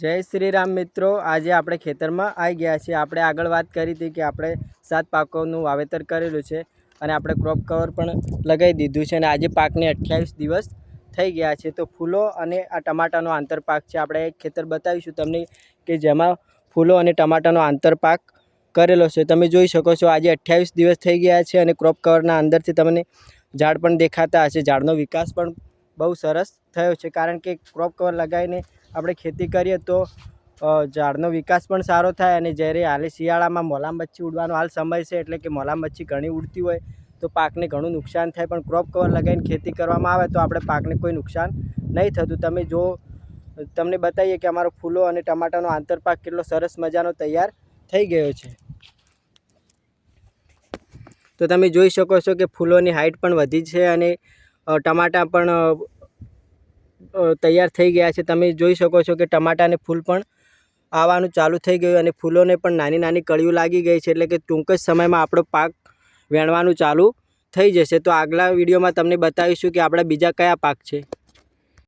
જય શ્રી રામ મિત્રો, આજે આપણે ખેતરમાં આવી ગયા છીએ. આપણે આગળ વાત કરી હતી કે આપણે સાત પાકોનું વાવેતર કરેલું છે અને આપણે ક્રોપ કવર પણ લગાવી દીધું છે અને આજે પાકને અઠ્યાવીસ દિવસ થઈ ગયા છે. તો ફૂલો અને આ ટમાટાનો આંતરપાક છે. આપણે એક ખેતર બતાવીશું તમને કે જેમાં ફૂલો અને ટમાટાનો આંતરપાક કરેલો છે. તમે જોઈ શકો છો આજે અઠ્યાવીસ દિવસ થઈ ગયા છે અને ક્રોપ કવરના અંદરથી તમને ઝાડ પણ દેખાતા હશે. ઝાડનો વિકાસ પણ બહુ સરસ થયો છે. કારણ કે ક્રોપ કવર લગાવીને આપણે ખેતી કરીએ તો ઝાડનો વિકાસ પણ સારો થાય અને જ્યારે હાલે શિયાળામાં મોલામ મચ્છી ઉડવાનો હાલ સમય છે એટલે કે મોલામ મચ્છી ઘણી ઉડતી હોય, તો પાકને ઘણું નુકસાન થાય. પણ ક્રોપ કવર લગાવીને ખેતી કરવામાં આવે તો આપણે પાકને કોઈ નુકસાન નહીં થતું. તમે જો, તમને બતાવીએ કે અમારો ફૂલો અને ટમાટાનો આંતરપાક કેટલો સરસ મજાનો તૈયાર થઈ ગયો છે. તો તમે જોઈ શકો છો કે ફૂલોની હાઇટ પણ વધી છે અને ટમાટા પણ તૈયાર થઈ ગયા છે. તમે જોઈ શકો છો કે ટમાટાને ફૂલ પણ આવવાનું ચાલુ થઈ ગયું અને ફૂલોને પણ નાની નાની કળીઓ લાગી ગઈ છે એટલે કે ટૂંક જ સમયમાં આપણો પાક વેણવાનું ચાલુ થઈ જશે. તો આગલા વિડીયોમાં તમને બતાવીશું કે આપણા બીજા કયા પાક છે.